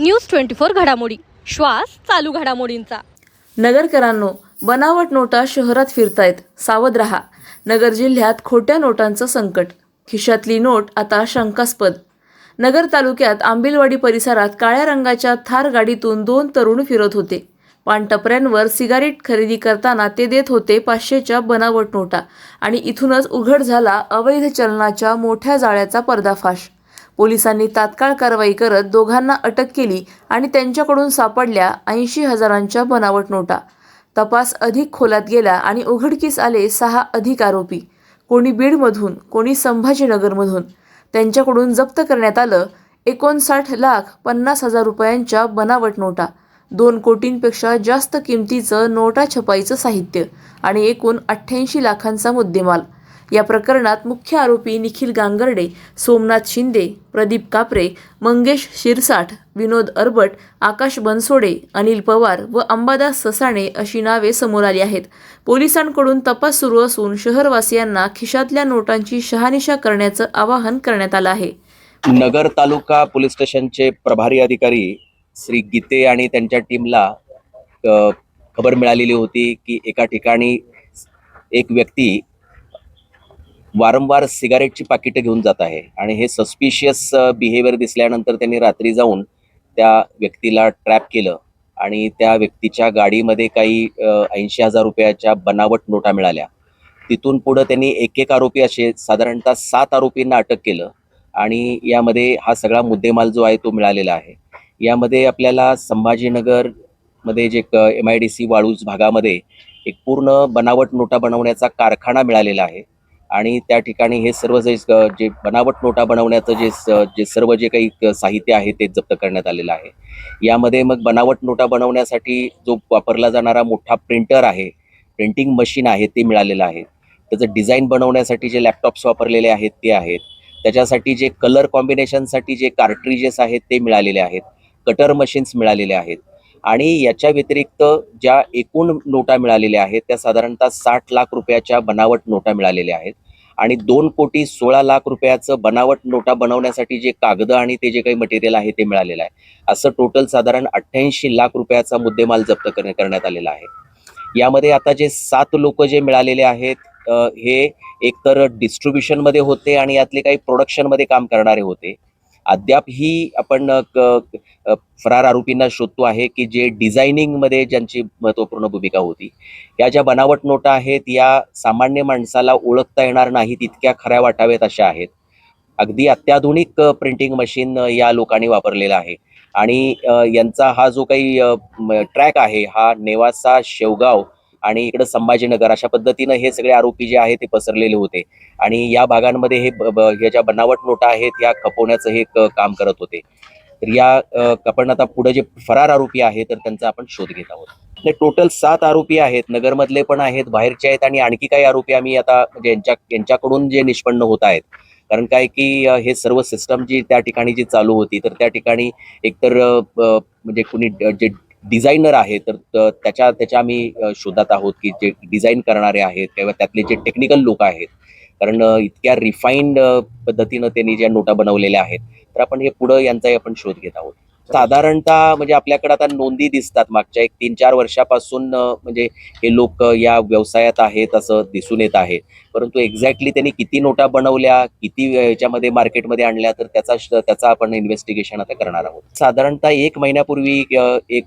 News twenty four घडामोडी. श्वास चालू घडामोडींचा. नगरकरांनो बनावट नोटा शहरात फिरतायत. सावध रहा. नगर जिल्ह्यात खोट्या नोटांचं संकट. खिशातली नोट आता शंकास्पद. नगर तालुक्यात आंबिलवाडी परिसरात काळ्या रंगाच्या थार गाडीतून दोन तरुण फिरत होते. पानटपऱ्यांवर सिगारेट खरेदी करताना ते देत होते पाचशेच्या बनावट नोटा आणि इथूनच उघड झाला अवैध चलनाच्या मोठ्या जाळ्याचा पर्दाफाश. पोलिसांनी तात्काळ कारवाई करत दोघांना अटक केली आणि त्यांच्याकडून सापडल्या ऐंशी हजारांच्या बनावट नोटा. तपास अधिक खोलात गेला आणि उघडकीस आले सहा अधिक आरोपी. कोणी बीडमधून कोणी संभाजीनगरमधून. त्यांच्याकडून जप्त करण्यात आलं एकोणसाठ लाख पन्नास हजार रुपयांच्या बनावट नोटा. दोन कोटींपेक्षा जास्त किमतीचं नोटा छपाईचं साहित्य आणि एकूण अठ्ठ्याऐंशी लाखांचा मुद्देमाल. या प्रकरणात मुख्य आरोपी निखिल गांगर्डे सोमनाथ शिंदे प्रदीप कापरे मंगेश शिरसाठ विनोद अरबट आकाश बनसोडे अनिल पवार व अंबादास ससाणे अशी नावे समोर आली आहेत. पोलिसांकडून तपास सुरू असून शहरवासियांना खिशातल्या नोटांची शहानिशा करण्याचं आवाहन करण्यात आलं आहे. नगर तालुका पोलीस स्टेशनचे प्रभारी अधिकारी श्री गीते आणि त्यांच्या टीमला खबर मिळालेली होती की एका ठिकाणी एक व्यक्ती वारंवार सिगारेटची पाकिटं घेऊन जात आहे. आणि हे सस्पिशियस बिहेवियर दिसल्यानंतर त्यांनी रात्री जाऊन त्या व्यक्तीला ट्रॅप केलं. आणि त्या व्यक्तीच्या गाडीमध्ये काही ऐंशी हजार रुपयाच्या बनावट नोटा मिळाल्या. तिथून पुढं त्यांनी एक एक आरोपी असे साधारणतः सात आरोपींना अटक केलं. आणि यामध्ये हा सगळा मुद्देमाल जो आहे तो मिळालेला आहे. यामध्ये आपल्याला संभाजीनगरमध्ये जे M I D C Waluj भागामध्ये एक पूर्ण बनावट नोटा बनवण्याचा कारखाना मिळालेला आहे. आणि त्या ठिकाणी हे सर्व जे जे बनावट नोटा बनवण्याचं जे स- जे सर्व जे काही साहित्य आहे ते जप्त करण्यात आलेलं आहे. यामध्ये मग बनावट नोटा बनवण्यासाठी जो वापरला जाणारा मोठा प्रिंटर आहे प्रिंटिंग मशीन आहे ते मिळालेलं आहे. त्याचं डिझाईन बनवण्यासाठी जे लॅपटॉप्स वापरलेले आहेत ते आहेत. त्याच्यासाठी जे कलर कॉम्बिनेशनसाठी जे कार्ट्रीजेस आहेत ते मिळालेले आहेत. कटर मशीन्स मिळालेले आहेत. आणि याच्या व्यतिरिक्त ज्या एकूण नोटा मिळालेल्या आहेत त्या साधारणतः साठ लाख रुपयाच्या बनावट नोटा मिळालेल्या आहेत. आणि दोन कोटी सोळा लाख रुपयाचं बनावट नोटा बनवण्यासाठी जे कागद आणि ते जे काही मटेरियल आहे ते मिळालेलं आहे. असं टोटल साधारण अठ्ठ्याऐंशी लाख रुपयाचा मुद्देमाल जप्त करण्यात आलेला आहे. यामध्ये आता जे सात लोक जे मिळालेले आहेत हे एकतर डिस्ट्रीब्युशनमध्ये होते आणि यातले काही प्रोडक्शनमध्ये काम करणारे होते. अद्यापही आपण क- फरार आरोपींना शोधतो आहे की जे डिझायनिंगमध्ये ज्यांची महत्त्वपूर्ण भूमिका होती. या ज्या बनावट नोटा आहेत या सामान्य माणसाला ओळखता येणार नाहीत इतक्या खऱ्या वाटाव्यात अशा आहेत. अगदी अत्याधुनिक प्रिंटिंग मशीन या लोकांनी वापरलेला आहे. आणि यांचा हा जो काही ट्रॅक आहे हा नेवासा शेवगाव आणि इकडं संभाजीनगर अशा पद्धतीनं हे सगळे आरोपी जे आहेत ते पसरलेले होते. आणि या भागांमध्ये हे ब- ब- ह्या ज्या बनावट नोटा आहेत या खपवण्याचं हे काम करत होते. तर या आपण आता पुढे जे फरार आरोपी आहेत तर त्यांचा आपण शोध घेत आहोत. टोटल सात आरोपी आहेत नगरमधले पण आहेत बाहेरचे आहेत आणि आणखी काही आरोपी आम्ही आता म्हणजे यांच्या यांच्याकडून जे निष्पन्न होत आहेत. कारण काय की हे सर्व सिस्टम जी त्या ठिकाणी जी चालू होती तर त्या ठिकाणी एकतर म्हणजे कुणी जे डिझायनर आहे तर त्याच्या त्याच्या आम्ही शोधात आहोत की जे डिझाईन करणारे आहेत किंवा त्यातले जे टेक्निकल लोक आहेत. कारण इतक्या रिफाईंड पद्धतीनं त्यांनी ज्या नोटा बनवलेल्या आहेत तर आपण हे पुढं यांचाही आपण शोध घेत आहोत. साधारणतः म्हणजे आपल्याकडे आता नोंदी दिसतात मागच्या एक तीन चार वर्षापासून म्हणजे हे लोक या व्यवसायात आहेत असं दिसून येत आहे. परंतु एक्झॅक्टली त्यांनी किती नोटा बनवल्या किती याच्यामध्ये मार्केटमध्ये आणल्या तर त्याचा त्याचा आपण इन्व्हेस्टिगेशन आता करणार आहोत. साधारणतः एक महिन्यापूर्वी एक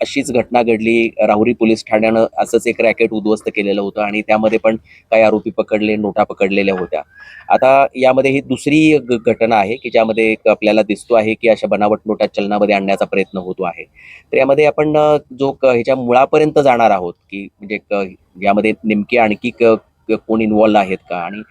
अशीच घटना घडली. राहुरी पोलीस ठाण्यानं असंच एक रॅकेट उद्ध्वस्त केलेलं होतं आणि त्यामध्ये पण काही आरोपी पकडले नोटा पकडलेल्या होत्या. आता यामध्ये ही दुसरी घटना आहे की ज्यामध्ये एक आपल्याला दिसतो आहे की अशा बनावट नोटा चलनामध्ये आणण्याचा प्रयत्न होतो आहे. तर यामध्ये आपण जो क- ह्याच्या मुळापर्यंत जाणार आहोत की म्हणजे यामध्ये नेमके आणखी क- कोण इन्वॉल्व आहेत का? आणि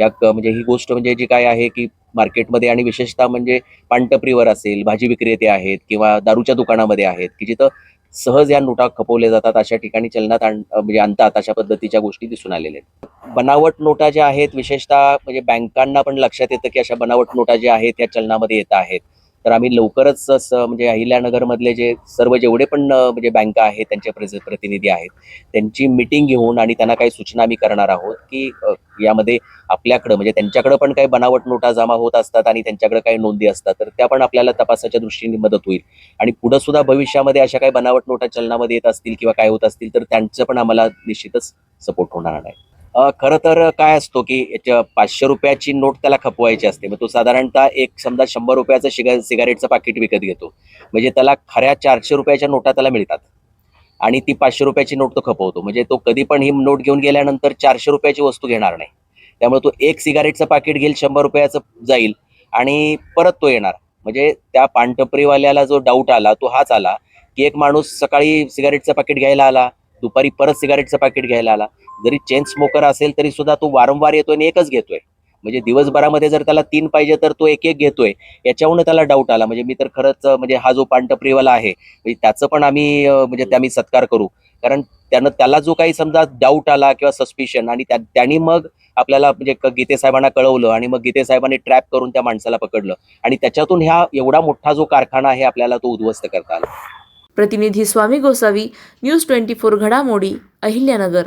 या क- म्हणजे ही गोष्ट म्हणजे जी काय आहे की मार्केटमध्ये आणि विशेषतः म्हणजे पानटपरीवर असेल भाजी विक्रेते आहेत किंवा दारूच्या दुकानामध्ये आहेत की जिथं सहज या नोटा खपवल्या जातात अशा ठिकाणी चलनात आण म्हणजे आणतात अशा पद्धतीच्या गोष्टी दिसून आलेल्या आहेत. बनावट नोटा ज्या आहेत विशेषतः म्हणजे बँकांना पण लक्षात येतं की अशा बनावट नोटा ज्या आहेत त्या चलनामध्ये येत आहेत. तर आम्ही लवकरच असं म्हणजे अहिल्यानगरमधले जे सर्व जेवढे पण म्हणजे बँका आहेत त्यांचे प्रतिनिधी आहेत त्यांची मिटिंग घेऊन आणि त्यांना काही सूचना आम्ही करणार आहोत की यामध्ये आपल्याकडं म्हणजे त्यांच्याकडे पण काही बनावट नोटा जमा होत असतात आणि त्यांच्याकडे काही नोंदी असतात तर त्या पण आपल्याला तपासाच्या दृष्टीने मदत होईल. आणि पुढे सुद्धा भविष्यामध्ये अशा काही बनावट नोटा चलनामध्ये येत असतील किंवा काय होत असतील तर त्यांचं पण आम्हाला निश्चितच सपोर्ट होणार नाही. अ, खरं तर काय असतो की याच्या पाचशे रुपयाची नोट त्याला खपवायची असते. मग तो साधारणतः एक समजा शंभर रुपयाचं शिगा सिगारेटचं पाकिट विकत घेतो. म्हणजे त्याला खऱ्या चारशे रुपयाच्या नोटा त्याला मिळतात. आणि ती पाचशे रुपयाची नोट तो खपवतो. म्हणजे तो कधी पण ही नोट घेऊन गेल्यानंतर चारशे रुपयाची वस्तू घेणार नाही. त्यामुळे तो एक सिगारेटचं पाकिट घेईल शंभर रुपयाचं जाईल आणि परत तो येणार. म्हणजे त्या पानटपरीवाल्याला जो डाऊट आला तो हाच आला की एक माणूस सकाळी सिगारेटचं पाकिट घ्यायला आला दुपारी परत सिगारेटचं पाकिट घ्यायला आला. जरी चेन स्मोकर असेल तरी सुद्धा तो वारंवार येतोय आणि एकच घेतोय. म्हणजे दिवसभरामध्ये जर त्याला तीन पाहिजे तर तो एक एक घेतोय याच्यावरून त्याला डाऊट आला. म्हणजे मी तर खरंच म्हणजे हा जो पानटपरीवाला आहे म्हणजे त्याचं पण आम्ही म्हणजे ते आम्ही सत्कार करू. कारण त्यानं त्याला जो काही समजा डाऊट आला किंवा सस्पिशन आणि त्यांनी मग आपल्याला म्हणजे गीते साहेबांना कळवलं आणि मग गीते साहेबांनी ट्रॅप करून त्या माणसाला पकडलं. आणि त्याच्यातून ह्या एवढा मोठा जो कारखाना आहे आपल्याला तो उद्ध्वस्त करता आला. प्रतिनिधी Swami Gosavi news twenty four घडामोडी अहिल्यानगर.